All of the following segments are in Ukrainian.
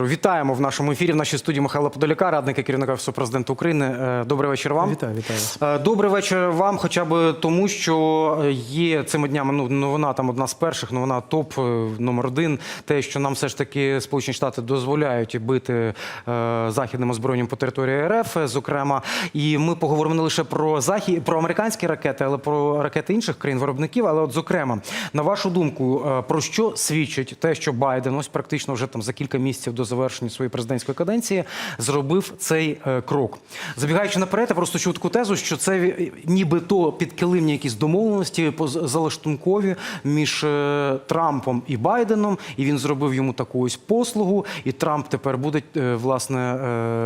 Вітаємо в нашому ефірі в нашій студії Михайла Подоляка, радника керівника Офісу президента України. Е, Добрий вечір вам. Вітаю, вітаю. Е, Добрий вечір вам, хоча б тому, що є цими днями ну, новина там одна з перших, новина топ е, номер один. Те, що нам все ж таки Сполучені Штати дозволяють бити е, західним озброєнням по території РФ, зокрема. І ми поговоримо не лише про захід, про американські ракети, але про ракети інших країн-виробників. Але, от, зокрема, на вашу думку, про що свідчить те, що Байден ось практично вже там за кілька місяців до завершення своєї президентської каденції зробив цей е, крок. Забігаючи наперед, я просто чув таку тезу, що це нібито підкилимні якісь домовленості залаштункові між е, Трампом і Байденом, і він зробив йому таку ось послугу. І Трамп тепер буде е, власне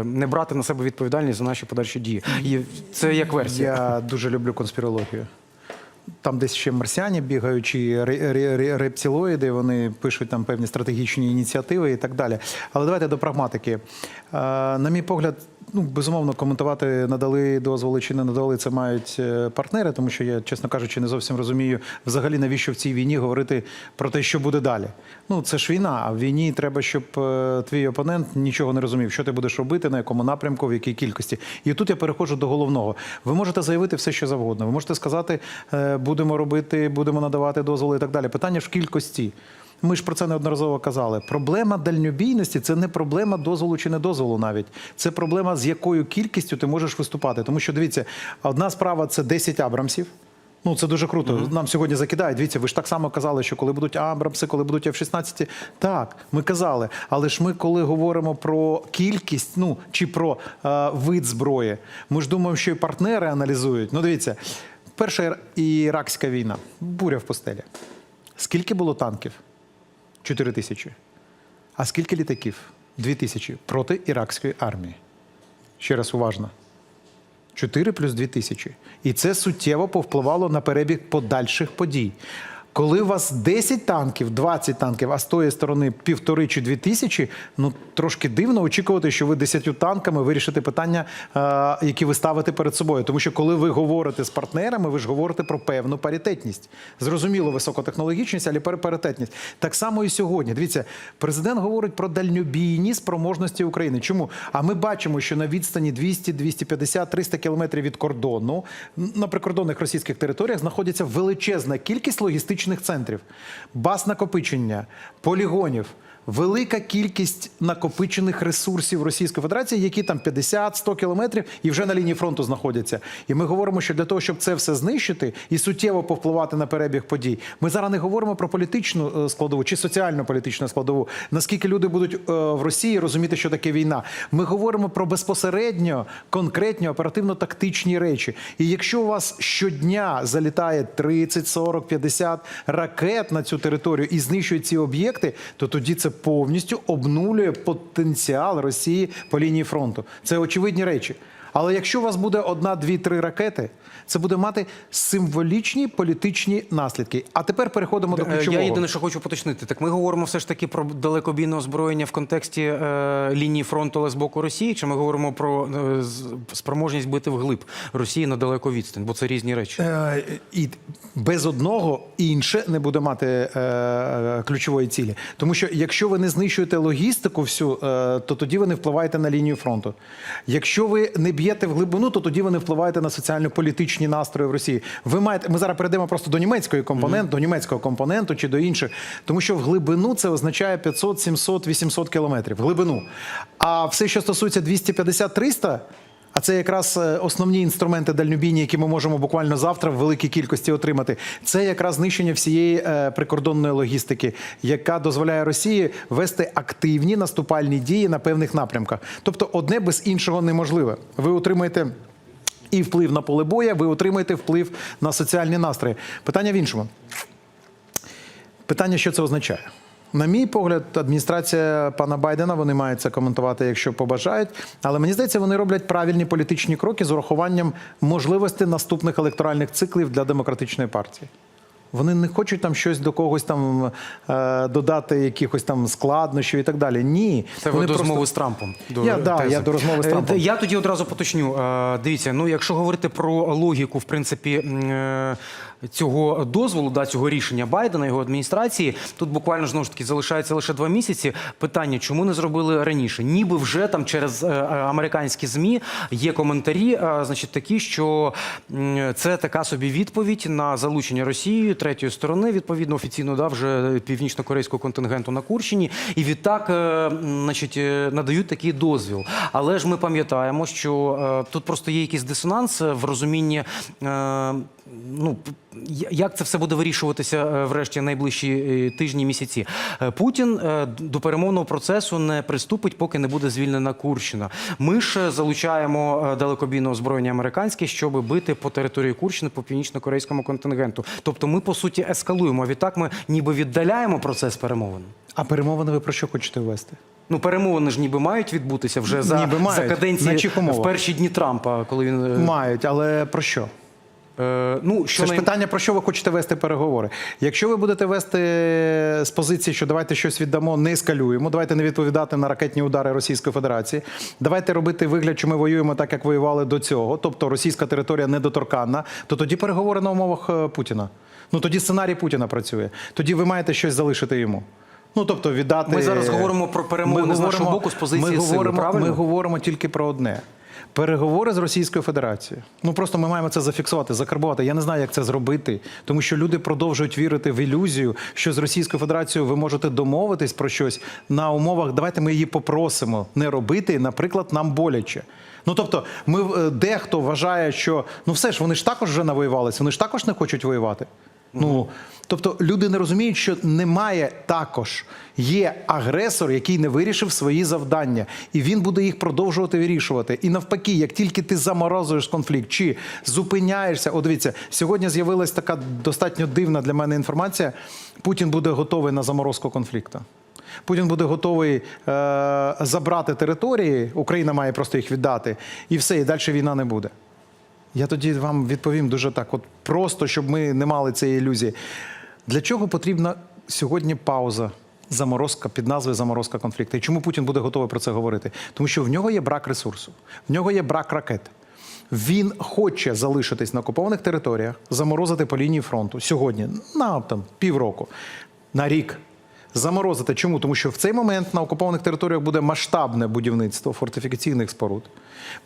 не брати на себе відповідальність за наші подальші дії. Це як версія. Я дуже люблю конспірологію. Там десь ще марсіані бігають, чи ре- ре- ре- рептилоїди, вони пишуть там певні стратегічні ініціативи і так далі. Але давайте до прагматики. Е, На мій погляд, ну безумовно, коментувати надали дозволи чи не надали, це мають е, партнери, тому що я, чесно кажучи, не зовсім розумію взагалі навіщо в цій війні говорити про те, що буде далі. Ну це ж війна. А в війні треба, щоб е, твій опонент нічого не розумів, що ти будеш робити, на якому напрямку, в якій кількості. І тут я переходжу до головного. Ви можете заявити все, що завгодно. Ви можете сказати, е, будемо робити, будемо надавати дозволи і так далі. Питання ж в кількості. Ми ж про це неодноразово казали. Проблема дальньобійності це не проблема дозволу чи не дозволу навіть. Це проблема, з якою кількістю ти можеш виступати. Тому що дивіться, одна справа це 10 абрамсів. Ну, це дуже круто. Нам сьогодні закидають. Дивіться, ви ж так само казали, що коли будуть Абрамси, коли будуть F-16, так, ми казали. Але ж ми, коли говоримо про кількість, ну чи про е, вид зброї, ми ж думаємо, що і партнери аналізують. Ну, дивіться, перша іракська війна, буря в постелі. Скільки було танків? 4 тисячі. А скільки літаків? 2 тисячі проти іракської армії. Ще раз уважно. 4 плюс 2 тисячі. І це суттєво повпливало на перебіг подальших подій. Коли у вас 10 танків, 20 танків, а з тої сторони півтори чи дві тисячі, ну трошки дивно очікувати, що ви 10 танками вирішите питання, е, які ви ставите перед собою. Тому що коли ви говорите з партнерами, ви ж говорите про певну паритетність. Зрозуміло, високотехнологічність, але пар- паритетність. Так само і сьогодні. Дивіться, президент говорить про дальнобійні спроможності України. Чому? А ми бачимо, що на відстані 200, 250, 300 кілометрів від кордону на прикордонних російських територіях знаходиться величезна кількість логістичних центрів, баз накопичення, полігонів. Велика кількість накопичених ресурсів Російської Федерації, які там 50-100 кілометрів і вже на лінії фронту знаходяться. І ми говоримо, що для того, щоб це все знищити і суттєво повпливати на перебіг подій, ми зараз не говоримо про політичну е, складову чи соціально-політичну складову. Наскільки люди будуть е, в Росії розуміти, що таке війна? Ми говоримо про безпосередньо конкретні оперативно-тактичні речі. І якщо у вас щодня залітає 30, 40, 50 ракет на цю територію і знищують ці об'єкти, то тоді це повністю обнулює потенціал Росії по лінії фронту. Це очевидні речі. Але якщо у вас буде одна, дві, три ракети, це буде мати символічні політичні наслідки. А тепер переходимо до Е, ключового. Я єдине, що хочу поточнити. Так ми говоримо все ж таки про далекобійне озброєння в контексті е, лінії фронту, але з боку Росії, чи ми говоримо про е, спроможність бити вглиб Росії на далеку відстань, бо це різні речі. Е, І без одного інше не буде мати е, ключової цілі. Тому що якщо ви не знищуєте логістику всю, е, то тоді ви не впливаєте на лінію фронту. Якщо ви не б'єте в глибину, то тоді ви не впливаєте на соціально-політичні настрої в Росії. Ви маєте, ми зараз перейдемо просто до німецької компоненту, до німецького компоненту чи до інших, тому що в глибину це означає 500, 700, 800 кілометрів. В глибину. А все, що стосується 250, 300, а це якраз е, основні інструменти дальнобійні, які ми можемо буквально завтра в великій кількості отримати. Це якраз знищення всієї е, прикордонної логістики, яка дозволяє Росії вести активні наступальні дії на певних напрямках. Тобто, одне без іншого неможливе. Ви отримаєте. І вплив на поле боя, ви отримаєте вплив на соціальні настрої. Питання в іншому. Питання, що це означає? На мій погляд, адміністрація пана Байдена вони мають це коментувати, якщо побажають. Але мені здається, вони роблять правильні політичні кроки з урахуванням можливості наступних електоральних циклів для демократичної партії. Вони не хочуть там щось до когось там е, додати якихось там складнощів і так далі. Ні, Це ви вони до просто- розмови з Трампом. До Я, да, я до розмови з Е, Трампом. Я тоді одразу поточню. Е, Дивіться, ну якщо говорити про логіку, в принципі, е, цього дозволу, да, цього рішення Байдена, його адміністрації, тут буквально знову ж таки залишається лише два місяці. Питання, чому не зробили раніше? Ніби вже там через е, американські змі є коментарі, е, значить, такі, що це така собі відповідь на залучення Росією третьої сторони, відповідно офіційно да, вже північно-корейського контингенту на Курщині, і відтак, е, значить, е, надають такий дозвіл. Але ж ми пам'ятаємо, що е, тут просто є якийсь дисонанс в розумінні. е, Ну, як це все буде вирішуватися е, врешті найближчі е, тижні, місяці? Е, Путін до перемовного процесу не приступить, поки не буде звільнена Курщина. Ми ж залучаємо далекобійне озброєння американське, щоб бити по території Курщини по північно-корейському контингенту. Тобто, ми по суті ескалуємо. А відтак ми ніби віддаляємо процес перемовин. А перемовини ви про що хочете вести? Ну, перемовини ж ніби мають відбутися вже за, Ніби мають. за каденції в перші дні Трампа, коли він Мають, але про що? Е, ну що Це ж питання, про що ви хочете вести переговори. Якщо ви будете вести з позиції, що давайте щось віддамо, не ескалюємо, давайте не відповідати на ракетні удари Російської Федерації, давайте робити вигляд, що ми воюємо так, як воювали до цього, тобто російська територія недоторканна, то тоді переговори на умовах е, Путіна. Ну тоді сценарій Путіна працює. Тоді ви маєте щось залишити йому. Ну тобто віддати. Ми зараз говоримо про перемовини з нашого боку з позиції ми сили, правильно? Ми говоримо тільки про одне. Переговори з Російською Федерацією. Ну просто ми маємо це зафіксувати, закарбувати. Я не знаю, як це зробити, тому що люди продовжують вірити в ілюзію, що з Російською Федерацією ви можете домовитись про щось на умовах. Давайте ми її попросимо не робити, наприклад, нам боляче. Ну тобто, ми е, дехто вважає, що ну все ж вони ж також вже навоювалися, вони ж також не хочуть воювати. Ну тобто люди не розуміють, що немає також. Є агресор, який не вирішив свої завдання, і він буде їх продовжувати вирішувати. І навпаки, як тільки ти заморозуєш конфлікт чи зупиняєшся, от дивіться, сьогодні з'явилась така достатньо дивна для мене інформація. Путін буде готовий на заморозку конфлікту. Путін буде готовий е, забрати території, Україна має просто їх віддати, і все, і далі війна не буде. Я тоді вам відповім дуже так: от просто, щоб ми не мали цієї ілюзії. Для чого потрібна сьогодні пауза? Заморозка під назвою заморозка конфлікту. І чому Путін буде готовий про це говорити? Тому що в нього є брак ресурсу, в нього є брак ракет. Він хоче залишитись на окупованих територіях, заморозити по лінії фронту сьогодні на там півроку, на рік. Заморозити. Чому? Тому що в цей момент на окупованих територіях буде масштабне будівництво фортифікаційних споруд.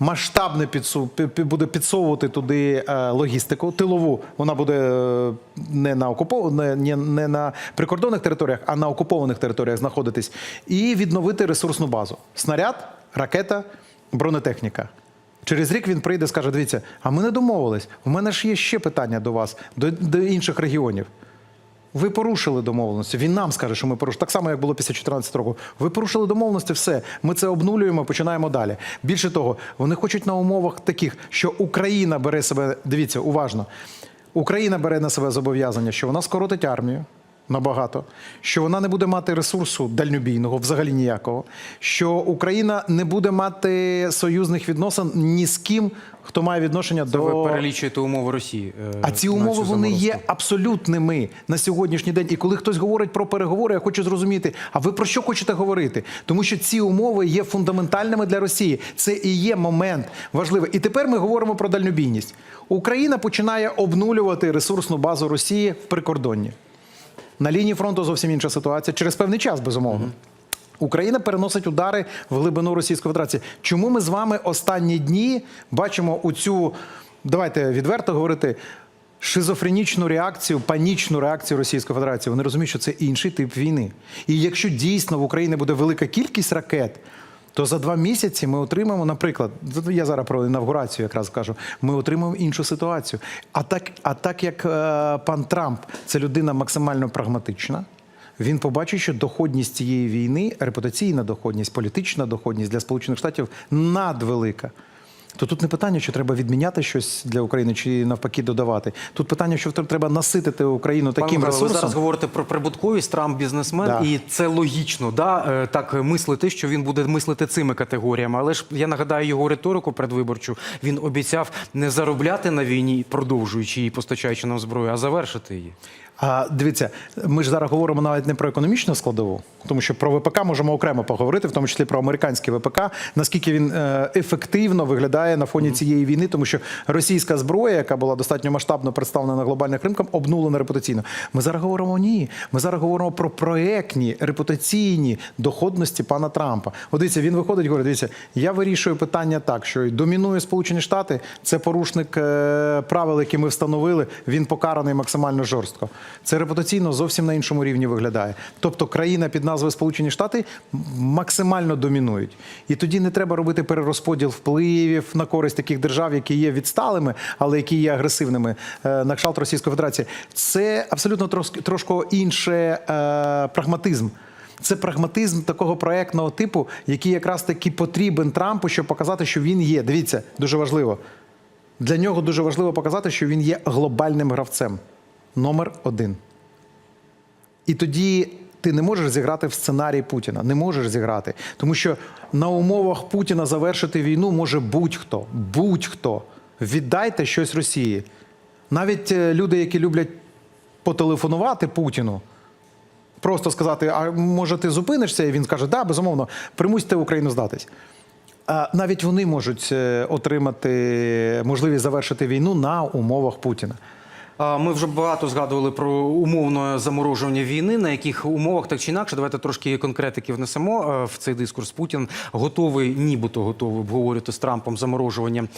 Масштабне підсу, пі- пі- буде підсовувати туди е, логістику, тилову. Вона буде е, не на окупов... не, на прикордонних територіях, а на окупованих територіях знаходитись. І відновити ресурсну базу. Снаряд, ракета, бронетехніка. Через рік він прийде скаже: дивіться, а ми не домовились. У мене ж є ще питання до вас, до, до інших регіонів. Ви порушили домовленості. Він нам скаже, що ми порушили. Так само, як було після 14 року. Ви порушили домовленості, все. Ми це обнулюємо, починаємо далі. Більше того, вони хочуть на умовах таких, що Україна бере себе. Дивіться, уважно. Україна бере на себе зобов'язання, що вона скоротить армію. Набагато, що вона не буде мати ресурсу дальнобійного, взагалі ніякого, що Україна не буде мати союзних відносин ні з ким, хто має відношення Це до ви перелічуєте умови Росії. е, а ці умови вони є абсолютними на сьогоднішній день. І коли хтось говорить про переговори, я хочу зрозуміти, а ви про що хочете говорити? Тому що ці умови є фундаментальними для Росії. Це і є момент важливий. І тепер ми говоримо про дальнобійність. Україна починає обнулювати ресурсну базу Росії в прикордонні. На лінії фронту зовсім інша ситуація через певний час, безумовно. Україна переносить удари в глибину Російської Федерації. Чому ми з вами останні дні бачимо у цю, давайте відверто говорити, шизофренічну реакцію, панічну реакцію Російської Федерації? Вони розуміють, що це інший тип війни. І якщо дійсно в Україні буде велика кількість ракет. То за два місяці ми отримаємо, наприклад, я зараз про інавгурацію якраз кажу, ми отримаємо іншу ситуацію. А так, а так як е, пан Трамп це людина максимально прагматична, він побачить, що доходність цієї війни, репутаційна доходність, політична доходність для Сполучених Штатів надвелика. То тут не питання, що треба відміняти щось для України чи навпаки додавати. Тут питання, що треба наситити Україну Пане таким ви зараз говорите про прибутковість, Трамп бізнесмен, Да. і це логічно, да, е, так мислити, що він буде мислити цими категоріями. Але ж я нагадаю його риторику предвиборчу. Він обіцяв не заробляти на війні, продовжуючи її, постачаючи нам зброю, а завершити її. А дивіться, ми ж зараз говоримо навіть не про економічну складову, тому що про ВПК можемо окремо поговорити, в тому числі про американський ВПК, наскільки він е, ефективно виглядає на фоні цієї війни, тому що російська зброя, яка була достатньо масштабно представлена на глобальних ринках, обнулена репутаційно. Ми зараз говоримо ні. Ми зараз говоримо про проектні репутаційні доходності пана Трампа. От дивіться, він виходить і говорить: дивіться, я вирішую питання так, що домінує Сполучені Штати, це порушник е, правил, які ми встановили. Він покараний максимально жорстко. Це репутаційно зовсім на іншому рівні виглядає. Тобто країна під назвою Сполучені Штати максимально домінують. І тоді не треба робити перерозподіл впливів на користь таких держав, які є відсталими, але які є агресивними е, на кшталт Російської Федерації. Це абсолютно трошки інше е, прагматизм. Це прагматизм такого проектного типу, який якраз таки потрібен Трампу, щоб показати, що він є. Дивіться, дуже важливо. Для нього дуже важливо показати, що він є глобальним гравцем. Номер один. І тоді ти не можеш зіграти в сценарій Путіна. Не можеш зіграти. Тому що на умовах Путіна завершити війну може будь-хто. Будь-хто. Віддайте щось Росії. Навіть е, люди, які люблять потелефонувати Путіну, просто сказати: а може ти зупинишся? І він скаже, да, безумовно, примусьте Україну здатись. А навіть вони можуть е, отримати можливість завершити війну на умовах Путіна. Ми вже багато згадували про умовне заморожування війни. На яких умовах так чи інакше, давайте трошки конкретики внесемо е, в цей дискурс. Путін готовий, нібито готовий обговорювати з Трампом заморожування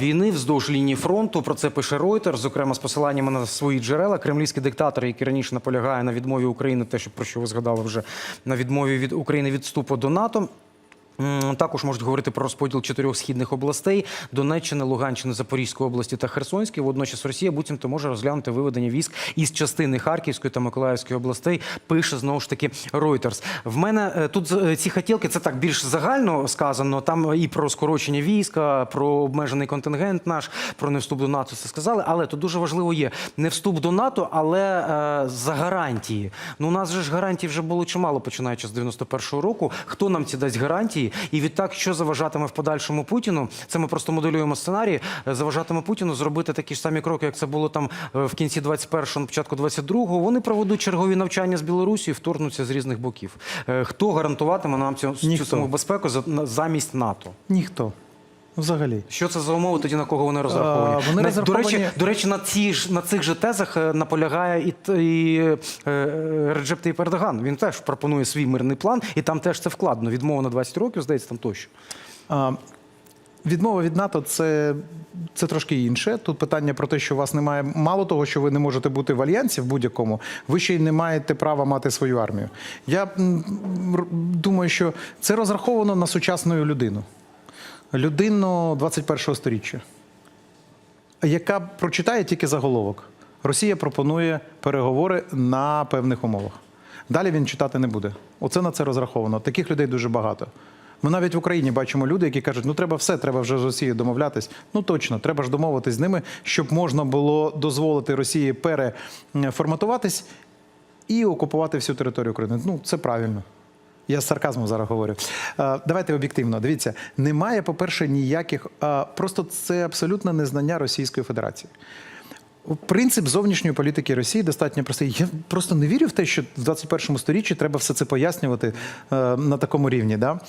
війни вздовж лінії фронту. Про це пише Reuters, зокрема з посиланнями на свої джерела. Кремлівський диктатор, який раніше наполягає на відмові України, те, що про що ви згадали вже на відмові від України від вступу до НАТО. Також можуть говорити про розподіл чотирьох східних областей: Донеччини, Луганщини, Запорізької області та Херсонської. Водночас Росія буцімто може розглянути виведення військ із частини Харківської та Миколаївської областей. Пише знову ж таки Reuters. В мене е, тут е, ці хотілки, це так більш загально сказано. Там і про скорочення війська, про обмежений контингент наш, про не вступ до НАТО. Це сказали. Але тут дуже важливо є не вступ до НАТО, але е, за гарантії. Ну у нас же ж гарантій вже було чимало, починаючи з 91-го року. Хто нам ці дасть гарантії? І відтак, що заважатиме в подальшому Путіну? Це ми просто моделюємо сценарій. е, Заважатиме Путіну зробити такі ж самі кроки, як це було там е, в кінці 21-го, на початку 22-го. Вони проведуть чергові навчання з Білорусі, вторгнуться з різних боків. Е, Хто гарантуватиме нам цю, цю саму безпеку замість НАТО? Ніхто. Взагалі. Що це за умови тоді на кого вони розраховані? А, вони На- розраховані- До речі, до речі, на ці ж на цих же тезах е, наполягає і, і е, е, Реджеп Таyyip Ердоган. Він теж пропонує свій мирний план, і там теж це вкладено. Відмова на 20 років, здається, там тощо. А, Відмова від НАТО це, це трошки інше. Тут питання про те, що у вас немає мало того, що ви не можете бути в альянсі в будь-якому, ви ще й не маєте права мати свою армію. Я думаю, що це розраховано на сучасну людину, людину 21-го сторіччя, яка прочитає тільки заголовок. Росія пропонує переговори на певних умовах. Далі він читати не буде. Оце на це розраховано. Таких людей дуже багато. Ми навіть в Україні бачимо люди, які кажуть, ну треба все, треба вже з Росією домовлятись. Ну точно, треба ж домовитись з ними, щоб можна було дозволити Росії переформатуватись і окупувати всю територію України. Ну, це правильно. Я з сарказмом зараз говорю. Е, Давайте об'єктивно. Дивіться, немає, по-перше, ніяких. е, Просто це абсолютне незнання Російської Федерації. Принцип зовнішньої політики Росії достатньо простий. Я просто не вірю в те, що в 21 сторіччі треба все це пояснювати е, на такому рівні. Да?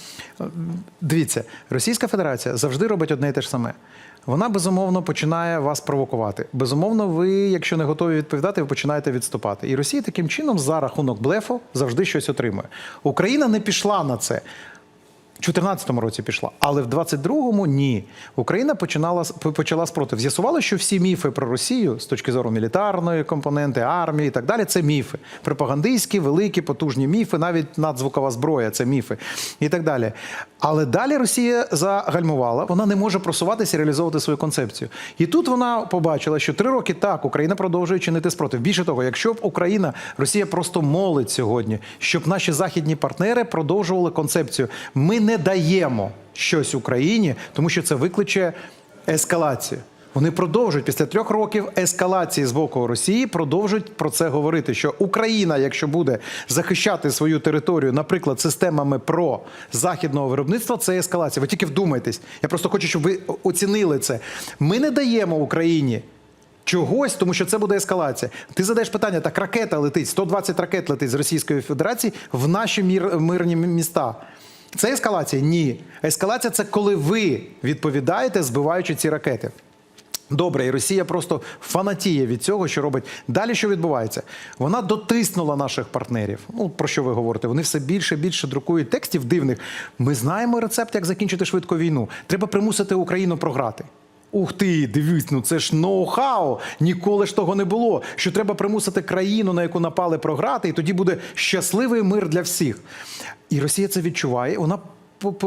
Дивіться, Російська Федерація завжди робить одне і те ж саме. Вона безумовно починає вас провокувати. Безумовно, ви, якщо не готові відповідати, ви починаєте відступати. І Росія таким чином за рахунок блефу завжди щось отримує. Україна не пішла на це. У 2014 році пішла, але в 22-му ні. Україна починала почала спротив. З'ясувало, що всі міфи про Росію з точки зору мілітарної компоненти, армії і так далі, це міфи. Пропагандистські, великі, потужні міфи, навіть надзвукова зброя це міфи і так далі. Але далі Росія загальмувала, вона не може просуватися і реалізовувати свою концепцію. І тут вона побачила, що три роки так Україна продовжує чинити спротив. Більше того, якщо б Україна, Росія просто молить сьогодні, щоб наші західні партнери продовжували концепцію. Ми не даємо щось Україні, тому що це викличе ескалацію. Вони продовжують після трьох років ескалації з боку Росії, продовжують про це говорити. Що Україна, якщо буде захищати свою територію, наприклад, системами ПРО західного виробництва, це ескалація. Ви тільки вдумайтесь. Я просто хочу, щоб ви оцінили це. Ми не даємо Україні чогось, тому що це буде ескалація. Ти задаєш питання, так ракета летить, 120 ракет летить з Російської Федерації в наші мір, мирні міста. Це ескалація? Ні. Ескалація це коли ви відповідаєте, збиваючи ці ракети. Добре, і Росія просто фанатіє від цього, що робить. Далі що відбувається? Вона дотиснула наших партнерів. Ну про що ви говорите? Вони все більше і більше друкують текстів дивних. Ми знаємо рецепт, як закінчити швидко війну. Треба примусити Україну програти. Ух ти, дивись, ну це ж ноу-хау. Ніколи ж того не було. Що треба примусити країну, на яку напали програти, і тоді буде щасливий мир для всіх. І Росія це відчуває. Вона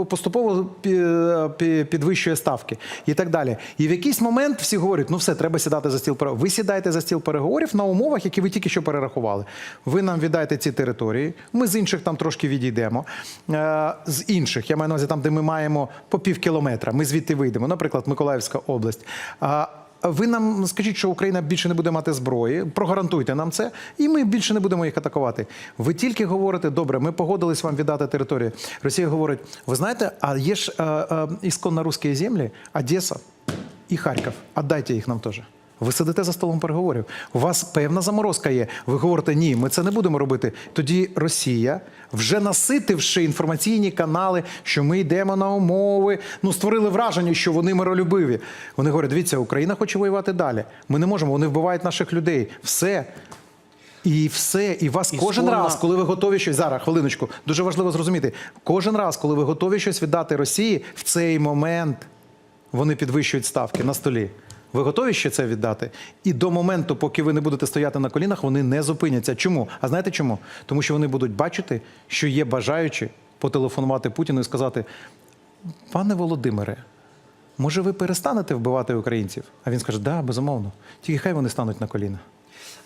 поступово пі- пі- підвищує ставки і так далі. І в якийсь момент всі говорять: ну все, треба сідати за стіл переговорів. Ви сідаєте за стіл переговорів на умовах, які ви тільки що перерахували. Ви нам віддаєте ці території. Ми з інших там трошки відійдемо. Е, З інших, я маю на увазі там, де ми маємо по пів кілометра. Ми звідти вийдемо, наприклад, Миколаївська область. Ви нам скажіть, що Україна більше не буде мати зброї, прогарантуйте нам це, і ми більше не будемо їх атакувати. Ви тільки говорите, добре, ми погодились вам віддати територію. Росія говорить: ви знаєте, а є ж е, е, ісконно русські землі, Одеса і Харків. Отдайте їх нам теж. Ви сидите за столом переговорів. У вас певна заморозка є. Ви говорите, ні, ми це не будемо робити. Тоді Росія, вже наситивши інформаційні канали, що ми йдемо на умови, ну створили враження, що вони миролюбиві. Вони говорять, дивіться, Україна хоче воювати далі. Ми не можемо, вони вбивають наших людей. Все. І все, і вас І кожен скоро- раз, коли ви готові щось зараз, хвилиночку, дуже важливо зрозуміти. Кожен раз, коли ви готові щось віддати Росії, в цей момент вони підвищують ставки на столі. Ви готові ще це віддати? І до моменту, поки ви не будете стояти на колінах, вони не зупиняться. Чому? А знаєте чому? Тому що вони будуть бачити, що є бажаючі потелефонувати Путіну і сказати: пане Володимире, може ви перестанете вбивати українців? А він скаже, да, безумовно. Тільки хай вони стануть на коліна.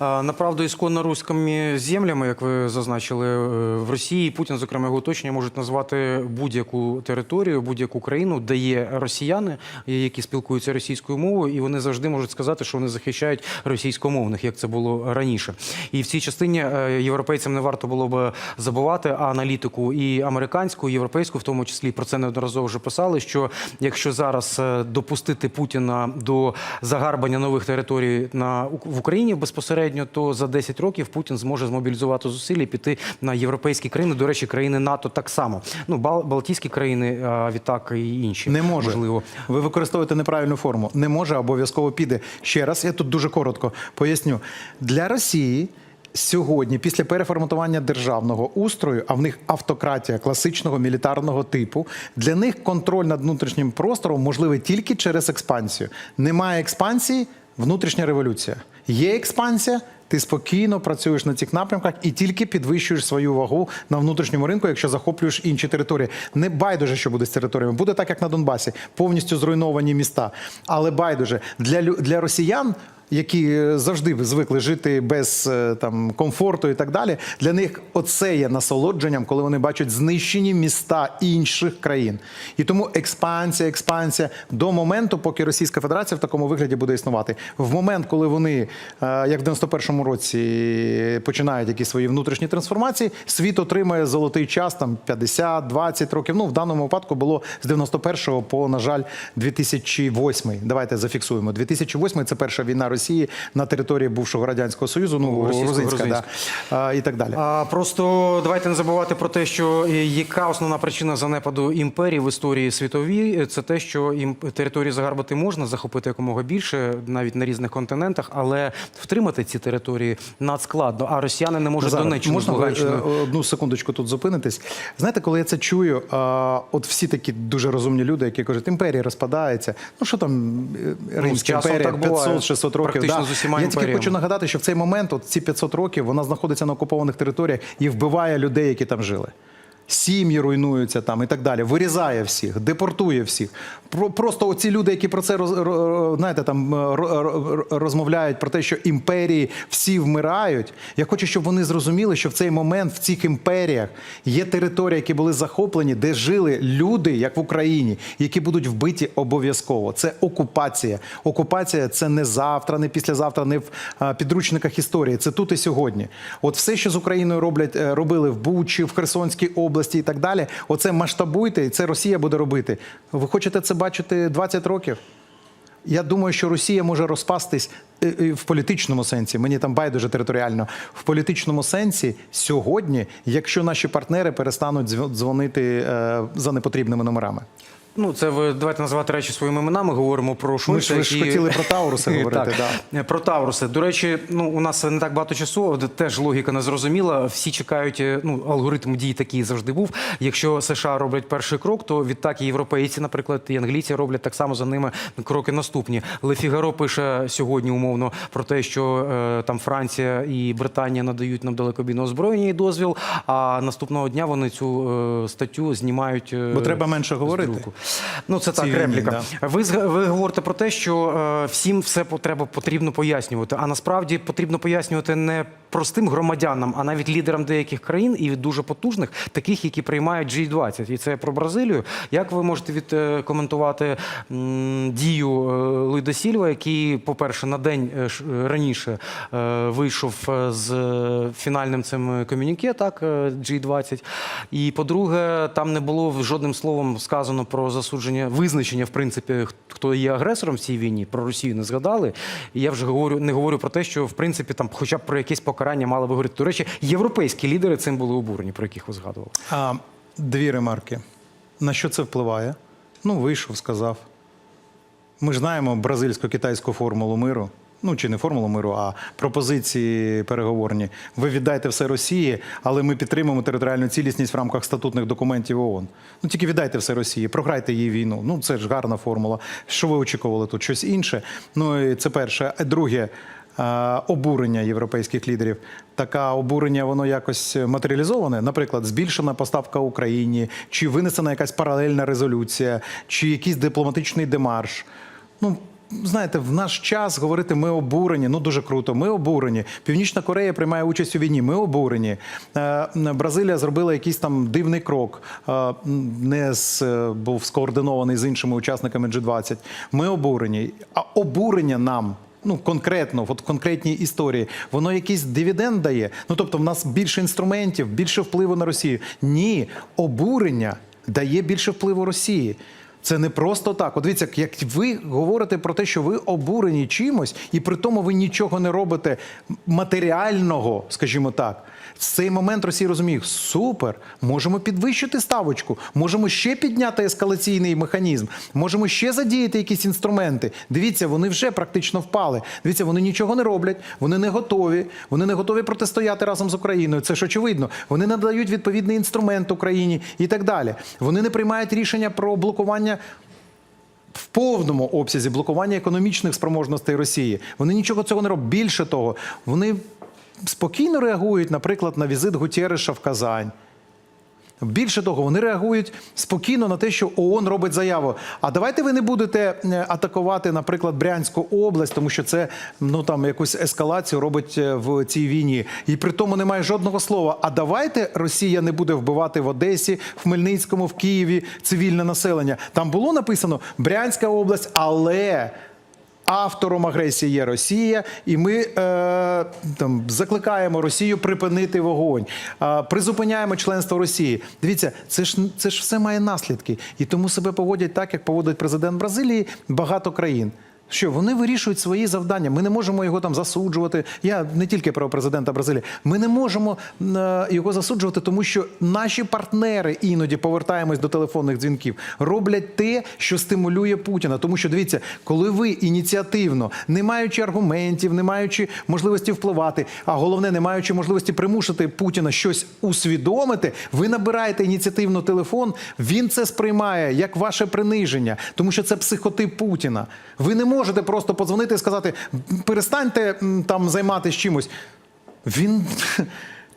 Направду, ісконно руськими землями, як ви зазначили, е, в Росії Путін, зокрема, його оточення можуть назвати будь-яку територію, будь-яку країну, де є росіяни, які спілкуються російською мовою, і вони завжди можуть сказати, що вони захищають російськомовних, як це було раніше. І в цій частині е, європейцям не варто було б забувати а аналітику і американську, і європейську, в тому числі про це неодноразово вже писали. Що якщо зараз е, допустити Путіна до загарбання нових територій на в Україні безпосередньо, то за 10 років Путін зможе змобілізувати зусилля і піти на європейські країни. До речі, країни НАТО так само. Ну Бал- Балтійські країни, а відтак і інші Не може. можливо. Ви використовуєте неправильну форму. Не може, обов'язково піде. Ще раз, я тут дуже коротко поясню. Для Росії сьогодні, після переформатування державного устрою, а в них автократія класичного мілітарного типу, для них контроль над внутрішнім простором можливий тільки через експансію. Немає експансії внутрішня революція. Є експансія. Ти спокійно працюєш на цих напрямках і тільки підвищуєш свою вагу на внутрішньому ринку, якщо захоплюєш інші території. Не байдуже, що буде з територіями. Буде так, як на Донбасі, повністю зруйновані міста. Але байдуже для, для росіян. Які е, завжди звикли жити без е, там комфорту і так далі, для них оце є насолодженням, коли вони бачать знищені міста інших країн. І тому експансія, експансія до моменту, поки Російська Федерація в такому вигляді буде існувати. В момент, коли вони, е, як в 91-му році, починають якісь свої внутрішні трансформації, світ отримає золотий час там 50-20 років. Ну в даному випадку було з 91-го по, на жаль, 2008. Давайте зафіксуємо. 2008 – це перша війна Росії на території бувшого радянського союзу. Ну грузинська, да, а, і так далі. А, просто давайте не забувати про те, що е, яка основна причина занепаду імперії в історії світовій, це те, що їм території загарбати можна, захопити якомога більше, навіть на різних континентах, але втримати ці території надскладно. А росіяни не можуть Донеччину можна е, одну секундочку тут зупинитись? Знаєте, коли я це чую, от всі такі дуже розумні люди, які кажуть, імперія розпадається. Ну що там е, Римська часом імперія, 500-600 років. Практично з усіма я тільки хочу нагадати, що в цей момент, от ці 500 років, вона знаходиться на окупованих територіях і вбиває людей, які там жили. Сім'ї руйнуються там і так далі. Вирізає всіх, депортує всіх. Про- Просто оці люди, які про це роз, знаєте, там е, ро- ро- розмовляють про те, що імперії всі вмирають. Я хочу, щоб вони зрозуміли, що в цей момент в цих імперіях є території, які були захоплені, де жили люди, як в Україні, які будуть вбиті обов'язково. Це окупація. Окупація це не завтра, не післязавтра, не в підручниках історії. Це тут і сьогодні. От все, що з Україною роблять, е, робили в Бучі, в Херсонській області і так далі. Оце масштабуйте, і це Росія буде робити. Ви хочете це бачити 20 років? Я думаю, що Росія може розпастись е, е, в політичному сенсі. Мені там байдуже територіально. В політичному сенсі сьогодні, якщо наші партнери перестануть дзвонити е, за непотрібними номерами. Ну, це ви давайте називати речі своїми іменами. Говоримо про Шольца. Ми ж- ви ж який- хотіли про Тауруси говорити, так. Про Тауруси. До речі, ну у нас не так багато часу. Теж логіка не зрозуміла. Всі чекають. е, Ну алгоритм дій такий завжди був. Якщо США роблять перший крок, то відтак і європейці, наприклад, і англійці роблять так само за ними кроки наступні. Ле Фігаро пише сьогодні умовно про те, що е, там Франція і Британія надають нам далекобійне озброєння і дозвіл. А наступного дня вони цю е, статтю знімають. е, Бо треба менше говорити. друку. Ну, це так, репліка. Ви, ви говорите про те, що е, всім все потреба потрібно пояснювати. А насправді потрібно пояснювати не простим громадянам, а навіть лідерам деяких країн і дуже потужних, таких, які приймають G20. І це про Бразилію. Як ви можете відкоментувати м, дію е, Луїда Сільва, який, по-перше, на день е, е, раніше е, вийшов е, з е, фінальним цим комюніке, так, е, G20. І по-друге, там не було жодним словом сказано про засудження, визначення, в принципі, хто є агресором в цій війні. Про Росію не згадали. І я вже говорю, не говорю про те, що в принципі там, хоча б про якесь покарання мали би говорити. До речі, європейські лідери цим були обурені, про яких ви згадували. А, дві ремарки. На що це впливає? Ну, вийшов, сказав. Ми ж знаємо бразильсько-китайську формулу миру. Ну, чи не формулу миру, а пропозиції переговорні. Ви віддайте все Росії, але ми підтримуємо територіальну цілісність в рамках статутних документів ООН. Ну тільки віддайте все Росії, програйте її війну. Ну це ж гарна формула. Що ви очікували тут? Щось інше? Ну і це перше. Друге. Обурення європейських лідерів. Таке обурення, воно якось матеріалізоване. Наприклад, збільшена поставка Україні, чи винесена якась паралельна резолюція, чи якийсь дипломатичний демарш. Ну, знаєте, в наш час говорити ми обурені. Ну дуже круто. Ми обурені. Північна Корея приймає участь у війні. Ми обурені. Е, Бразилія зробила якийсь там дивний крок, е, не з, е, був скоординований з іншими учасниками G20. Ми обурені. А обурення нам. Ну, конкретно, от в конкретній історії, воно якийсь дивіденд дає. Ну тобто, в нас більше інструментів, більше впливу на Росію. Ні, обурення дає більше впливу Росії. Це не просто так. От дивіться, як ви говорите про те, що ви обурені чимось, і при тому ви нічого не робите матеріального, скажімо так. В цей момент Росія розуміє, супер, можемо підвищити ставочку, можемо ще підняти ескалаційний механізм, можемо ще задіяти якісь інструменти. Дивіться, вони вже практично впали. Дивіться, вони нічого не роблять, вони не готові, вони не готові протистояти разом з Україною. Це ж очевидно. Вони надають відповідний інструмент Україні і так далі. Вони не приймають рішення про блокування в повному обсязі блокування економічних спроможностей Росії. Вони нічого цього не роблять. Більше того, вони спокійно реагують, наприклад, на візит Гутєреша в Казань. Більше того, вони реагують спокійно на те, що ООН робить заяву. А давайте ви не будете е, атакувати, наприклад, Брянську область, тому що це ну там якусь ескалацію робить е, в цій війні. І при тому немає жодного слова. А давайте Росія не буде вбивати в Одесі, в Хмельницькому, в Києві цивільне населення. Там було написано Брянська область, але. Автором агресії є Росія, і ми е, там закликаємо Росію припинити вогонь, призупиняємо членство Росії. Дивіться, це ж це ж все має наслідки, і тому себе поводять так, як поводить президент Бразилії багато країн. Що вони вирішують свої завдання? Ми не можемо його там засуджувати. Я не тільки про президента Бразилії. Ми не можемо е, його засуджувати, тому що наші партнери іноді повертаємось до телефонних дзвінків, роблять те, що стимулює Путіна. Тому що дивіться, коли ви ініціативно, не маючи аргументів, не маючи можливості впливати, а головне, не маючи можливості примусити Путіна щось усвідомити, ви набираєте ініціативно телефон. Він це сприймає як ваше приниження, тому що це психотип Путіна. Ви не можете просто подзвонити і сказати: перестаньте там займатися чимось. Він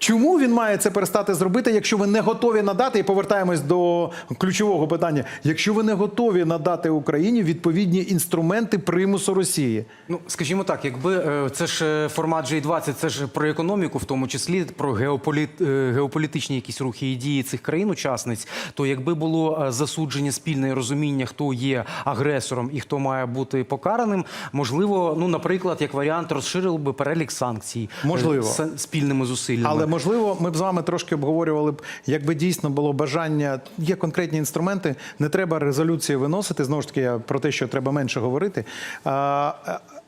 чому він має це перестати зробити, якщо ви не готові надати, і повертаємось до ключового питання. Якщо ви не готові надати Україні відповідні інструменти примусу Росії, Ну, скажімо так, якби е, це ж е, формат G20, це ж про економіку, в тому числі про геополіт, е, геополітичні якісь рухи і дії цих країн-учасниць, то якби було засудження спільне розуміння, хто є агресором і хто має бути покараним, можливо, ну, наприклад, як варіант, розширили би перелік санкцій Можливо. спільними зусиллями. але можливо, ми б з вами трошки обговорювали б, якби дійсно було бажання. Є конкретні інструменти, не треба резолюції виносити. Знову ж таки, про те, що треба менше говорити.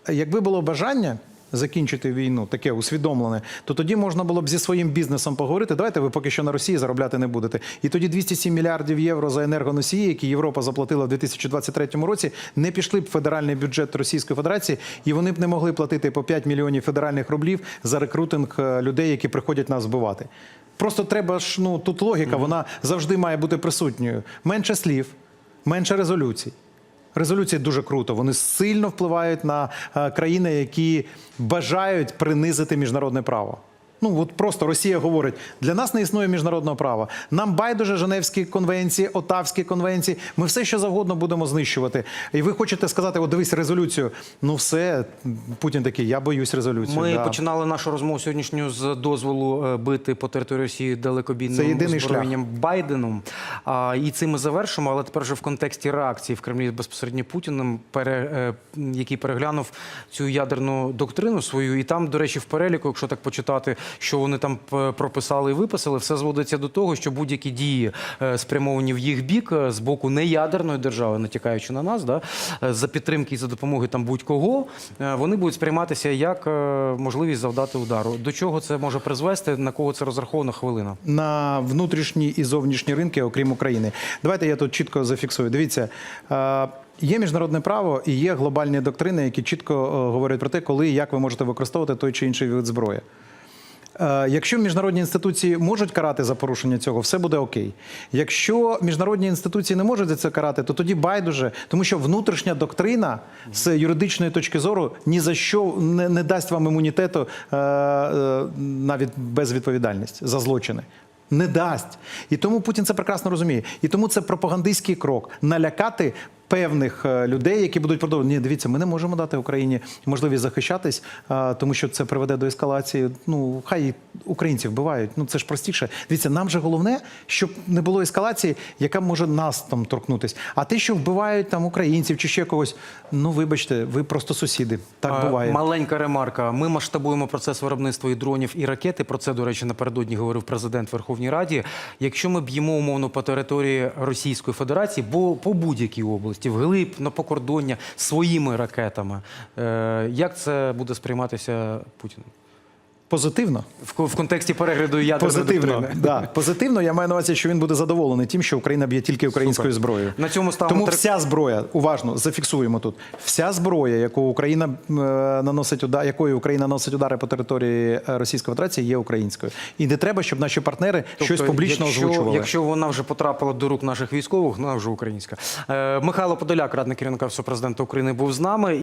Якби було бажання. Закінчити війну, таке усвідомлене, то тоді можна було б зі своїм бізнесом поговорити. Давайте ви поки що на Росії заробляти не будете. І тоді 207 мільярдів євро за енергоносії, які Європа заплатила в 2023 році, не пішли б в федеральний бюджет Російської Федерації, і вони б не могли платити по 5 мільйонів федеральних рублів за рекрутинг е, людей, які приходять нас вбивати. Просто треба ж ну тут логіка, вона завжди має бути присутньою. Менше слів, менше резолюцій. Резолюції дуже круто. Вони сильно впливають на е, країни, які бажають принизити міжнародне право. Ну от просто Росія говорить: для нас не існує міжнародного права. Нам байдуже Женевські конвенції, Отавські конвенції. Ми все, що завгодно будемо знищувати. І ви хочете сказати, от дивись резолюцію. Ну все, Путін такий, я боюсь резолюції. Ми да. починали нашу розмову сьогоднішню з дозволу е, бити по території Росії далекобійним єдиний озброєнням Байденом. А, і цим ми завершимо. Але тепер вже в контексті реакції в Кремлі безпосередньо Путіним, пере, е, який переглянув цю ядерну доктрину свою. І там, до речі, в переліку, якщо так почитати, що вони там прописали і виписали, все зводиться до того, що будь-які дії е, спрямовані в їх бік е, з боку неядерної держави, натякаючи на нас, да, е, за підтримки і за допомоги там будь-кого, е, вони будуть сприйматися як е, можливість завдати удару. До чого це може призвести? На кого це розраховано хвилина? на внутрішні і зовнішні ринки, окрім України. Давайте я тут чітко зафіксую. Дивіться. е, Є міжнародне право і є глобальні доктрини, які чітко е, говорять про те, коли і як ви можете використовувати той чи інший вид зброї. Е, Якщо міжнародні інституції можуть карати за порушення цього, все буде окей. Якщо міжнародні інституції не можуть за це карати, то тоді байдуже, тому що внутрішня доктрина з юридичної точки зору ні за що не, не дасть вам імунітету е, е, навіть безвідповідальність за злочини. Не дасть. І тому Путін це прекрасно розуміє. І тому це пропагандистський крок налякати певних е, людей, які будуть продовжувати. Ні, дивіться, ми не можемо дати Україні можливість захищатись, тому що це приведе до ескалації. Ну, хай українців вбивають. Ну це ж простіше. Дивіться, нам же головне, щоб не було ескалації, яка може нас там торкнутись. А те, що вбивають там українців чи ще когось, ну вибачте, ви просто сусіди. Так Е, буває. Маленька ремарка. Ми масштабуємо процес виробництва і дронів і ракети. Про це, до речі, напередодні говорив президент Верховній Раді. Якщо ми б'ємо умовно по території Російської Федерації, бо по будь-якій області, вглиб на покордоння своїми ракетами, е, як це буде сприйматися Путіним? Позитивно. В, в контексті перегляду ядерної Позитивно, да. позитивно. Я маю на увазі, що він буде задоволений тим, що Україна б'є тільки українською Супер. зброєю. На цьому ставимо Тому три- вся зброя, уважно зафіксуємо тут. Вся зброя, яку Україна е, наносить удар, якою Україна наносить удари по території е, Російської Федерації, є українською. І не треба, щоб наші партнери щось публічно Тобто, якщо, озвучували. Якщо вона вже потрапила до рук наших військових, вона вже українська. Е, Михайло Подоляк, радник керівника президента України, був з нами.